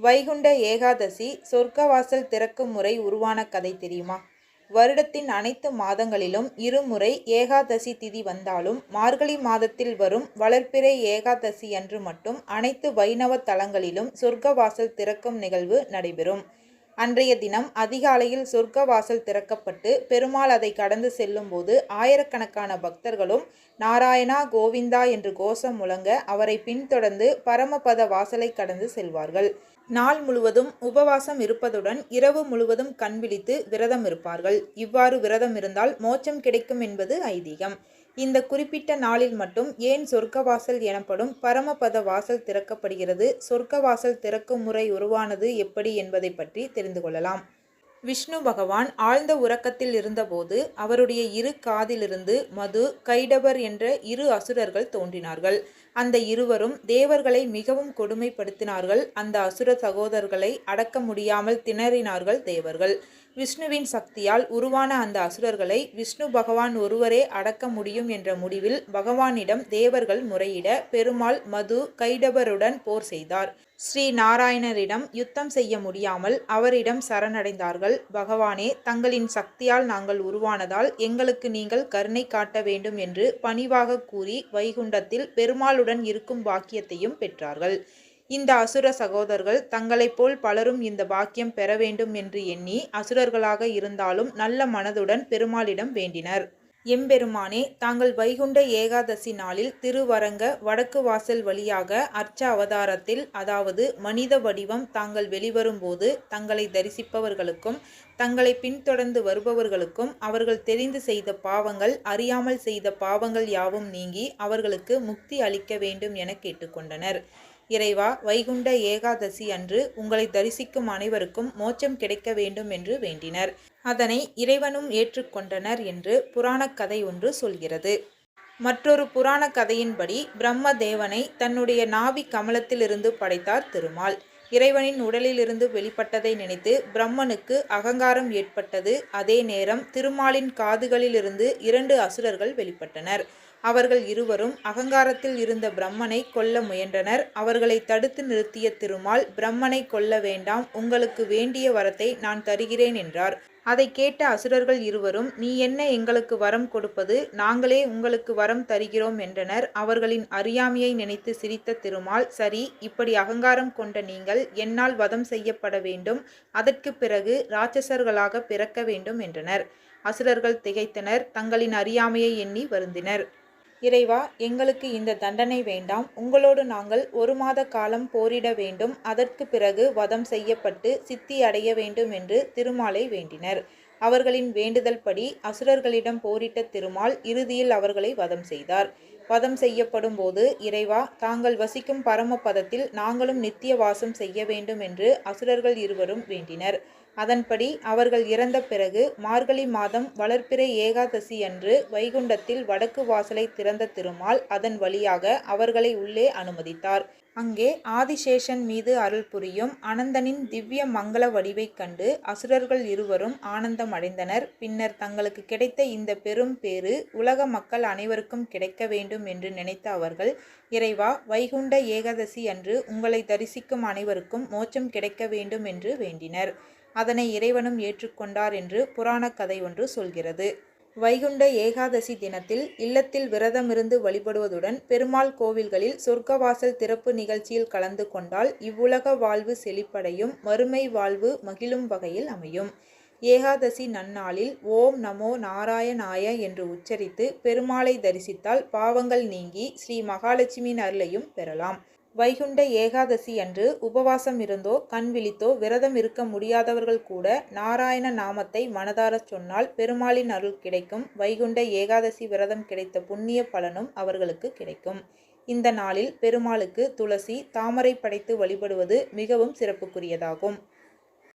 வைகுண்ட ஏகாதசி சொர்க்கவாசல் திறக்கும் முறை உருவான கதை தெரியுமா? வருடத்தின் அனைத்து மாதங்களிலும் இருமுறை ஏகாதசி திதி வந்தாலும் மார்கழி மாதத்தில் வரும் வளர்ப்பிறை ஏகாதசி அன்று மட்டும் அனைத்து வைணவ தலங்களிலும் சொர்க்கவாசல் திறக்கும் நிகழ்வு நடைபெறும். அன்றைய தினம் அதிகாலையில் சொர்க்கவாசல் திறக்கப்பட்டு பெருமாள் அதை கடந்து செல்லும்போது ஆயிரக்கணக்கான பக்தர்களும் நாராயணா கோவிந்தா என்று கோஷம் முழங்க அவரை பின்தொடர்ந்து பரமபத வாசலை கடந்து செல்வார்கள். நாள் முழுவதும் உபவாசம் இருப்பதுடன் இரவு முழுவதும் கண் விழித்து விரதம் இருப்பார்கள். இவ்வாறு விரதம் இருந்தால் மோட்சம் கிடைக்கும் என்பது ஐதீகம். இந்த குறிப்பிட்ட நாளில் மட்டும் ஏன் சொர்க்கவாசல் எனப்படும் பரமபத வாசல் திறக்கப்படுகிறது? சொர்க்கவாசல் திறக்கும் முறை உருவானது எப்படி என்பதை பற்றி தெரிந்து கொள்ளலாம். விஷ்ணு பகவான் ஆழ்ந்த உறக்கத்தில் இருந்தபோது அவருடைய இரு காதிலிருந்து மது கைடபர் என்ற இரு அசுரர்கள் தோன்றினார்கள். அந்த இருவரும் தேவர்களை மிகவும் கொடுமைப்படுத்தினார்கள். அந்த அசுர சகோதரர்களை அடக்க முடியாமல் திணறினார்கள் தேவர்கள். விஷ்ணுவின் சக்தியால் உருவான அந்த அசுரர்களை விஷ்ணு பகவான் ஒருவரே அடக்க முடியும் என்ற முடிவில் பகவானிடம் தேவர்கள் முறையிட பெருமாள் மது கைடபருடன் போர் செய்தார். ஸ்ரீ நாராயணரிடம் யுத்தம் செய்ய முடியாமல் அவரிடம் சரணடைந்தார்கள். பகவானே தங்களின் சக்தியால் நாங்கள் உருவானதால் எங்களுக்கு நீங்கள் கருணை காட்ட வேண்டும் என்று பணிவாக கூறி வைகுண்டத்தில் பெருமாளுடன் இருக்கும் பாக்கியத்தையும் பெற்றார்கள். இந்த அசுர சகோதரர்கள் தங்களைப் போல் பலரும் இந்த பாக்கியம் பெற வேண்டும் என்று எண்ணி அசுரர்களாக இருந்தாலும் நல்ல மனதுடன் பெருமாளிடம் வேண்டினர். எம்பெருமானே தாங்கள் வைகுண்ட ஏகாதசி நாளில் திருவரங்க வடக்கு வாசல் வழியாக அர்ச்ச அவதாரத்தில் அதாவது மனித வடிவம் தாங்கள் வெளிவரும்போது தங்களை தரிசிப்பவர்களுக்கும் தங்களை பின்தொடர்ந்து வருபவர்களுக்கும் அவர்கள் தெரிந்து செய்த பாவங்கள் அறியாமல் செய்த பாவங்கள் யாவும் நீங்கி அவர்களுக்கு முக்தி அளிக்க வேண்டும் என கேட்டுக்கொண்டனர். இறைவா வைகுண்ட ஏகாதசி அன்று உங்களை தரிசிக்கும் அனைவருக்கும் மோட்சம் கிடைக்க வேண்டும் என்று வேண்டினர். அதனை இறைவனும் ஏற்றுக்கொண்டனர் என்று புராணக் கதை ஒன்று சொல்கிறது. மற்றொரு புராண கதையின்படி பிரம்ம தேவனை தன்னுடைய நாவி கமலத்திலிருந்து படைத்தார் திருமால். இறைவனின் உடலிலிருந்து வெளிப்பட்டதை நினைத்து பிரம்மனுக்கு அகங்காரம் ஏற்பட்டது. அதே நேரம் திருமாலின் காதுகளிலிருந்து இரண்டு அசுரர்கள் வெளிப்பட்டனர். அவர்கள் இருவரும் அகங்காரத்தில் இருந்த பிரம்மனை கொல்ல முயன்றனர். அவர்களை தடுத்து நிறுத்திய திருமால் பிரம்மனை கொல்ல வேண்டாம் உங்களுக்கு வேண்டிய வரத்தை நான் தருகிறேன் என்றார். அதை கேட்ட அசுரர்கள் இருவரும் நீ என்ன எங்களுக்கு வரம் கொடுப்பது? நாங்களே உங்களுக்கு வரம் தருகிறோம் என்றனர். அவர்களின் அறியாமையை நினைத்து சிரித்த திருமால் சரி இப்படி அகங்காரம் கொண்ட நீங்கள் என்னால் வதம் செய்யப்பட வேண்டும். அதற்கு பிறகு ராட்சசர்களாக பிறக்க வேண்டும் என்றனர். அசுரர்கள் திகைத்தனர். தங்களின் அறியாமையை எண்ணி வருந்தினர். இறைவா எங்களுக்கு இந்த தண்டனை வேண்டாம். உங்களோடு நாங்கள் ஒரு மாத காலம் போரிட வேண்டும். அதற்கு பிறகு வதம் செய்யப்பட்டு சித்தி அடைய வேண்டும் என்று திருமாலை வேண்டினர். அவர்களின் வேண்டுதல் படி அசுரர்களிடம் போரிட்ட திருமால் இறுதியில் அவர்களை வதம் செய்தார். வதம் செய்யப்படும் போது இறைவா தாங்கள் வசிக்கும் பரமபதத்தில் நாங்களும் நித்திய வாசம் செய்ய வேண்டும் என்று அசுரர்கள் இருவரும் வேண்டினர். அதன்படி அவர்கள் இறந்த பிறகு மார்கழி மாதம் வளர்ப்பிறை ஏகாதசி அன்று வைகுண்டத்தில் வடக்கு வாசலை திறந்த திருமால் அதன் வழியாக அவர்களை உள்ளே அனுமதித்தார். அங்கே ஆதிசேஷன் மீது அருள் புரியும் அனந்தனின் திவ்ய மங்கள வடிவைக் கண்டு அசுரர்கள் இருவரும் ஆனந்தம் அடைந்தனர் பின்னர் தங்களுக்கு கிடைத்த இந்த பெரும் பேறு உலக மக்கள் அனைவருக்கும் கிடைக்க வேண்டும் என்று நினைத்த அவர்கள் இறைவா வைகுண்ட ஏகாதசி அன்று உங்களை தரிசிக்கும் அனைவருக்கும் மோட்சம் கிடைக்க வேண்டும் என்று வேண்டினர். அதனை இறைவனும் ஏற்றுக்கொண்டார் என்று புராணக் கதை ஒன்று சொல்கிறது. வைகுண்ட ஏகாதசி தினத்தில் இல்லத்தில் விரதமிருந்து வழிபடுவதுடன் பெருமாள் கோவில்களில் சொர்க்கவாசல் திறப்பு நிகழ்ச்சியில் கலந்து கொண்டால் இவ்வுலக வாழ்வு செழிப்படையும் மறுமை வாழ்வு மகிழும் வகையில் அமையும். ஏகாதசி நன்னாளில் ஓம் நமோ நாராயணாய என்று உச்சரித்து பெருமாளை தரிசித்தால் பாவங்கள் நீங்கி ஸ்ரீ மகாலட்சுமியின் அருளையும் பெறலாம். வைகுண்ட ஏகாதசி அன்று உபவாசம் இருந்தோ கண் விழித்தோ விரதம் இருக்க முடியாதவர்கள் கூட நாராயண நாமத்தை மனதாரச் சொன்னால் பெருமாளின் அருள் கிடைக்கும். வைகுண்ட ஏகாதசி விரதம் கிடைத்த புண்ணிய பலனும் அவர்களுக்கு கிடைக்கும். இந்த நாளில் பெருமாளுக்கு துளசி தாமரை படைத்து வழிபடுவது மிகவும் சிறப்புக்குரியதாகும்.